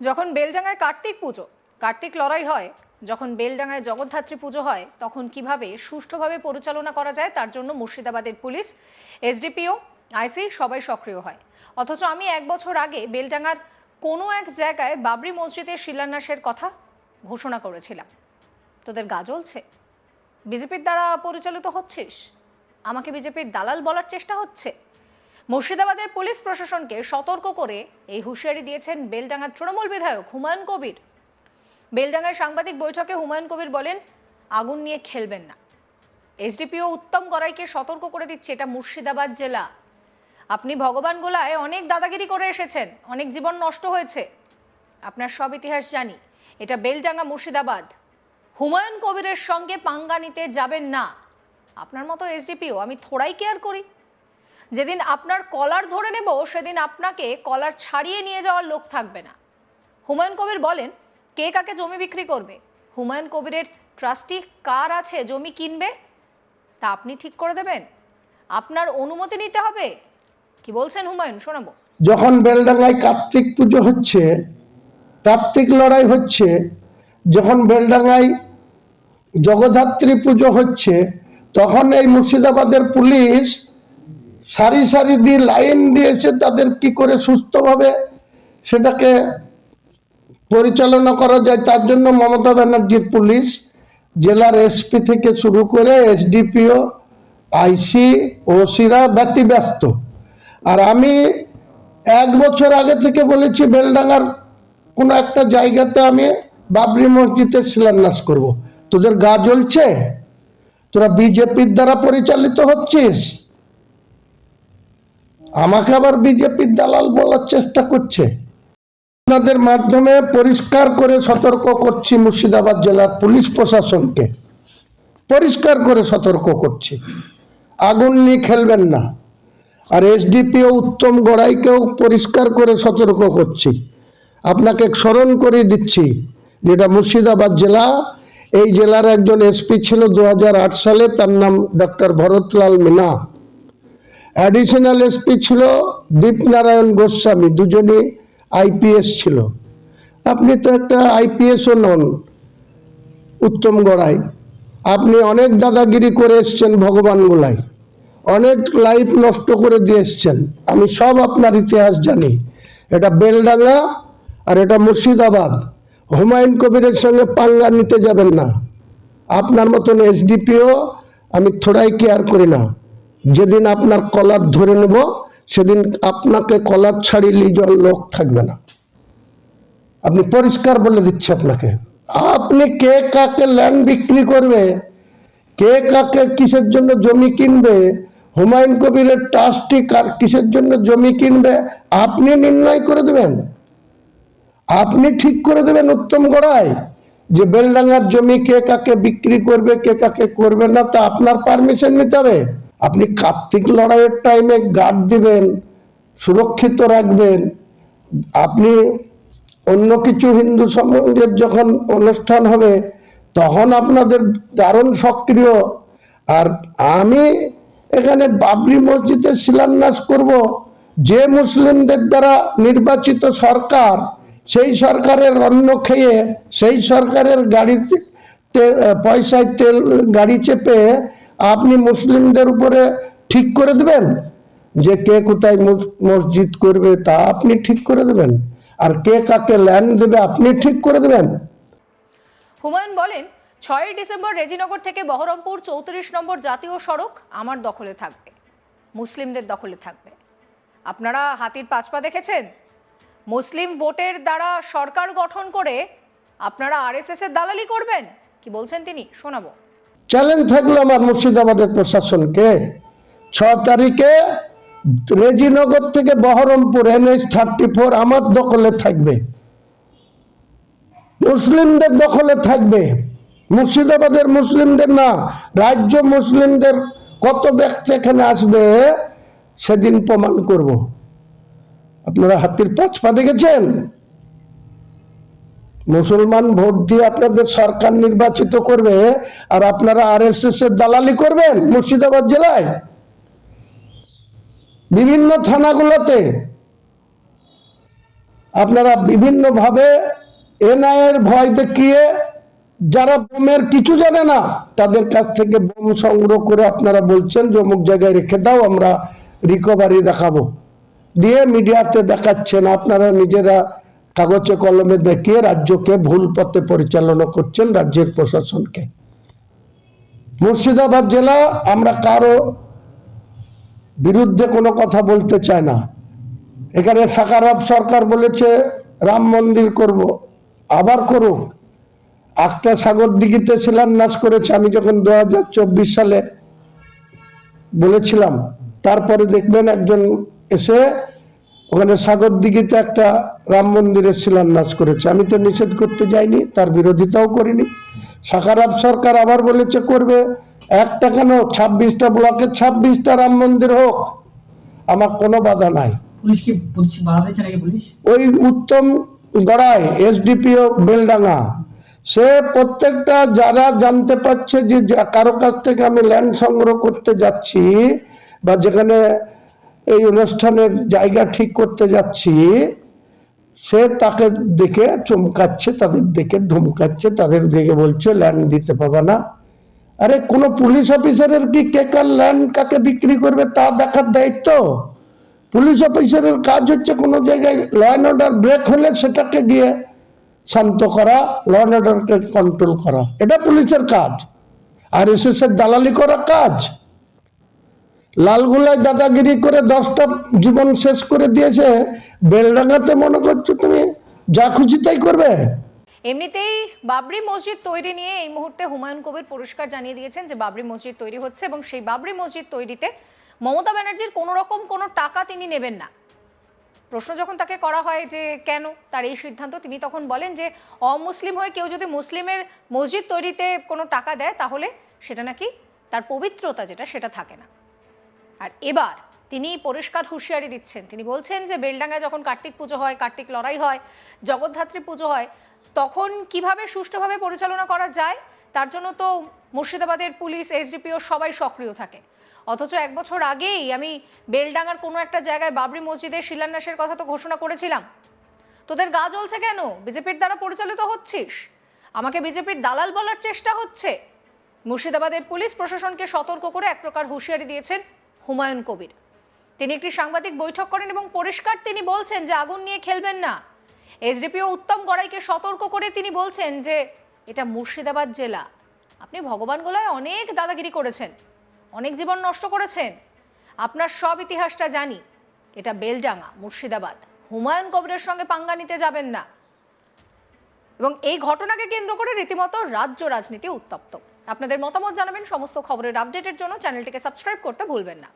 যখন বেলডাঙ্গায় কার্তিক পুজো, কার্তিক লড়াই হয়, যখন বেলডাঙ্গায় জগদ্ধাত্রী পুজো হয়, তখন কীভাবে সুষ্ঠুভাবে পরিচালনা করা যায় তার জন্য মুর্শিদাবাদের পুলিশ, এসডিপিও, আইসি সবাই সক্রিয় হয়। অথচ আমি এক বছর আগে বেলডাঙ্গার কোনো এক জায়গায় বাবরি মসজিদের শিলান্যাসের কথা ঘোষণা করেছিলাম। তোদের গা জ্বলছে? বিজেপির দ্বারা পরিচালিত হচ্ছিস? আমাকে বিজেপির দালাল বলার চেষ্টা হচ্ছে? মুর্শিদাবাদের পুলিশ প্রশাসনকে সতর্ক করে এই হুঁশিয়ারি দিয়েছেন বেলডাঙ্গার তৃণমূল বিধায়ক হুমায়ুন কবির। বেলডাঙ্গার সাংবাদিক বৈঠকে হুমায়ুন কবির বলেন, আগুন নিয়ে খেলবেন না। এসডিপিও উত্তম গড়াইকে সতর্ক করে দিচ্ছে এটা মুর্শিদাবাদ জেলা। আপনি ভগবান গোলায় অনেক দাদাগিরি করে এসেছেন, অনেক জীবন নষ্ট হয়েছে। আপনার সব ইতিহাস জানি, এটা বেলডাঙ্গা মুর্শিদাবাদ। হুমায়ুন কবিরের সঙ্গে পাঙ্গা নিতে যাবেন না। আপনার মতো এসডিপিও আমি থোড়াই কেয়ার করি। যেদিন আপনার কলার ধরে নেব, সেদিন আপনাকে কলার ছাড়িয়ে নিয়ে যাওয়ার লোক থাকবে না। হুমায়ুন কবির বলেন, কে কাকে জমি বিক্রি করবে? হুমায়ুন কবিরের ট্রাস্টি কার আছে, জমি কিনবে? তা আপনি ঠিক করে দেবেন। আপনার অনুমতি নিতে হবে। কি বলছেন হুমায়ুন? শোনাবো। যখন বেলডাঙ্গায় কার্তিক পুজো হচ্ছে, কার্তিক লড়াই হচ্ছে, যখন বেলডাঙ্গায় জগদ্ধাত্রী পুজো হচ্ছে, তখন এই মুর্শিদাবাদের পুলিশ সারি সারি দিয়ে লাইন দিয়েছে তাদের কি করে সুস্থভাবে সেটাকে পরিচালনা করা যায়, তার জন্য মমতা ব্যানার্জির পুলিশ, জেলার এসপি থেকে শুরু করে এসডিপিও আইসি ওসিরা ব্যতিব্যস্ত। আর আমি এক বছর আগে থেকে বলেছি, বেলডাঙ্গার কোনো একটা জায়গাতে আমি বাবরি মসজিদের শিলান্যাস করব। তোদের গা জ্বলছে? তোরা বিজেপির দ্বারা পরিচালিত হচ্ছিস? আমাকে আবার বিজেপির দালাল বলার চেষ্টা করছে। আপনাদের মাধ্যমে পরিষ্কার করে সতর্ক করছি মুর্শিদাবাদ জেলার পুলিশ প্রশাসনকে। পরিষ্কার করে সতর্ক করছি। আগুন নিয়ে খেলবেন না। আর এসডিপিও উত্তম গড়াইকেও পরিষ্কার করে সতর্ক করছি। আপনাকে স্মরণ করে দিচ্ছি যেটা মুর্শিদাবাদ জেলা। এই জেলার একজন এসপি ছিল দু হাজার আট সালে, তার নাম doctor Bharatlal Meena. Additional SP ছিল দীপনারায়ণ গোস্বামী দুজনই আইপিএস ছিল। আপনি তো একটা আইপিএসও নন, উত্তম গড়াই। আপনি অনেক দাদাগিরি করে এসছেন ভগবান গোলাই অনেক লাইফ নষ্ট করে দিয়ে এসছেন। আমি সব আপনার ইতিহাস জানি। এটা বেলডাঙ্গা আর এটা মুর্শিদাবাদ। হুমায়ুন কবিরের সঙ্গে পাঙ্গা নিতে যাবেন না। আপনার মতন এসডিপিও আমি থোড়াই কেয়ার করি না। যেদিন আপনার কলার ধরে নেব, সেদিন আপনাকে কলার নিয়ে যাওয়ার লোক থাকবে না। আপনি পরিষ্কার বলে দিচ্ছি আপনাকে। আপনি কে কাকে ল্যান্ড বিক্রি করবে, কে কাকে কিসের জন্য জমি কিনবে, হুমায়ুন কবিরের ট্রাস্টি কার কিসের জন্য জমি কিনবে, আপনি নির্ণয় করে দেবেন। আপনি ঠিক করে দেবেন উত্তম গড়ায় যে বেলডাঙ্গার জমি কে কাকে বিক্রি করবে, কে কাকে করবে না, তা আপনার পারমিশন নিতে হবে। আপনি কার্তিক লড়াইয়ের টাইমে গার্ড দিবেন, সুরক্ষিত রাখবেন। আপনি অন্য কিছু হিন্দু সমাজের যখন অনুষ্ঠান হবে, তখন আপনাদের দারুণ সক্রিয়। আর আমি এখানে বাবরি মসজিদে শিলান্যাস করব। যে মুসলিমদের দ্বারা নির্বাচিত সরকার, সেই সরকারের অন্ন খেয়ে, সেই সরকারের গাড়িতে পয়সায় তেল, গাড়ি চেপে আপনি মুসলিমদের উপরে ঠিক করে দেবেন? যে কে কোথায় মস- মসজিদ করবে তা আপনি ঠিক করে দেবেন। আর কে কাকে ল্যান্ড দেবে আপনি ঠিক করে দেবেন। হুমায়ুন বলেন, ছয়ই ডিসেম্বর রেজিনগর থেকে বহরমপুর চৌত্রিশ নম্বর জাতীয় সড়ক আমার দখলে থাকবে। মুসলিমদের দখলে থাকবে। আপনারা হাতির পাঁচপা দেখেছেন? মুসলিম ভোটের দ্বারা সরকার গঠন করে আপনারা আরএসএস এর দালালি করবেন? কি বলছেন তিনি? শোনাবো। চ্যালেঞ্জ থাকল আমার মুর্শিদাবাদের প্রশাসনকে। ছ তারিখে রেজিনগর থেকে বহরমপুর এনএস থার্টি ফোর আমার দখলে থাকবে। মুসলিমদের দখলে থাকবে। মুর্শিদাবাদের মুসলিমদের না, রাজ্য মুসলিমদের কত ব্যক্তি এখানে আসবে সেদিন প্রমাণ করব। আপনারা হাতির পাঁচ পা দেখেছেন? মুসলমান ভোট দিয়ে আপনাদের সরকার নির্বাচিত করবে আর আপনারা আরএসএস এর দালালি করবেন মুর্শিদাবাদ জেলায়? বিভিন্ন থানাগুলোতে? আপনারা বিভিন্নভাবে এনআইয়ের ভয় দেখিয়ে যারা বোমের কিছু জানে না, তাদের কাছ থেকে বোম সংগ্রহ করে আপনারা বলছেন যে অমুক জায়গায় রেখে দাও, আমরা রিকভারি দেখাবো। দিয়ে মিডিয়াতে দেখাচ্ছেন, আপনারা নিজেরা কাগজে কলমে দেখিয়ে রাজ্যকে ভুল পথে পরিচালনা করছেন রাজ্যের প্রশাসনকে। মুর্শিদাবাদ জেলা আমরা কারও বিরুদ্ধে কোনো কথা বলতে চাই না। এখানে সাকারাব সরকার বলেছে, রাম মন্দির করব, আবার করুক। একটা সাগর দিঘিতে শিলান্যাস করেছে, আমি যখন দু হাজার চব্বিশ সালে বলেছিলাম, তারপরে দেখবেন একজন এসে ওখানে সাগর দিঘিতে একটা রাম মন্দিরের শিলান্যাস করেছে। আমি তো নিষেধ করতে যাইনি তার বিরোধিতাও করিনি। সাকারাব সরকার আবার বলেছে করবে একটা কেন? ছাব্বিশটা ব্লকে ছাব্বিশটা রাম মন্দির হোক। আমার কোনো বাধা নাই। ওই উত্তম গড়াই এসডিপিও বেলডাঙ্গা সে প্রত্যেকটা যারা জানতে পারছে যে যা- কারও কাছ থেকে আমি ল্যান্ড সংগ্রহ করতে যাচ্ছি বা যেখানে এই অনুষ্ঠানের জায়গা ঠিক করতে যাচ্ছি, সে তাকে দেখে চমকাচ্ছে, তাদের দেখে ধমকাচ্ছে, তাদের দেখে বলছে ল্যান্ড দিতে পাবে না। আরে কোনো পুলিশ অফিসারের কি কে কার ল্যান্ড কাকে বিক্রি করবে তা দেখার দায়িত্ব? পুলিশ অফিসারের কাজ হচ্ছে কোনো জায়গায় ল অ্যান্ড অর্ডার ব্রেক হলে সেটাকে গিয়ে শান্ত করা ল অ্যান্ড অর্ডারকে কন্ট্রোল করা। এটা পুলিশের কাজ। আর এস এর দালালি করা কাজ। লালগোলায় দাদাগিরি করে দশটা জীবন শেষ করে দিয়েছে। বেলডাঙ্গাতে মনে করছ তুমি? যা খুশি তাই করবে। এমনিতেই বাবরি মসজিদ তৈরি নিয়ে এই মুহূর্তে হুমায়ুন কবির পুরস্কার জানিয়ে দিয়েছেন যে বাবরি মসজিদ তৈরি হচ্ছে এবং সেই বাবরি মসজিদ তৈরিতে মমতা ব্যানার্জির কোনো রকম কোনো টাকা তিনি নেবেন না। প্রশ্ন যখন তাকে করা হয় যে কেন তার এই সিদ্ধান্ত, তিনি তখন বলেন যে অমুসলিম হয়ে কেউ যদি মুসলিমের মসজিদ তৈরিতে কোনো টাকা দেয় তাহলে সেটা নাকি তার পবিত্রতা যেটা সেটা থাকে না। আর এবার তিনি পরিষ্কার হুঁশিয়ারি দিচ্ছেন। তিনি বলছেন যে বেলডাঙ্গায় যখন কার্তিক পুজো হয়, কার্তিক লড়াই হয়, জগদ্ধাত্রী পুজো হয়, তখন কীভাবে সুষ্ঠুভাবে পরিচালনা করা যায়? তার জন্য তো মুর্শিদাবাদের পুলিশ, এসডিপিও সবাই সক্রিয় থাকে। অথচ এক বছর আগেই আমি বেলডাঙ্গার কোনো একটা জায়গায় বাবরি মসজিদের শিলান্যাসের কথা তো ঘোষণা করেছিলাম। তোদের গা জ্বলছে কেন? বিজেপির দ্বারা পরিচালিত হচ্ছিস? আমাকে বিজেপির দালাল বলার চেষ্টা হচ্ছে। মুর্শিদাবাদের পুলিশ প্রশাসনকে সতর্ক করে এক প্রকার হুঁশিয়ারি দিয়েছেন হুমায়ুন কবির। তিনি একটি সাংবাদিক বৈঠক করেন এবং পরিষ্কার তিনি বলছেন যে আগুন নিয়ে খেলবেন না। এসডিপিও উত্তম গড়াইকে সতর্ক করে তিনি বলছেন যে এটা মুর্শিদাবাদ জেলা। আপনি ভগবান গোলায় অনেক দাদাগিরি করেছেন, অনেক জীবন নষ্ট করেছেন। আপনার সব ইতিহাসটা জানি। এটা বেলডাঙ্গা, মুর্শিদাবাদ। হুমায়ুন কবিরের সঙ্গে পাঙ্গা নিতে যাবেন না। এবং এই ঘটনাকে কেন্দ্র করে রীতিমতো রাজ্য রাজনীতি উত্তপ্ত। আপনাদের মতামত জানাবেন সমস্ত খবরের আপডেটের জন্য চ্যানেলটিকে সাবস্ক্রাইব করতে ভুলবেন না।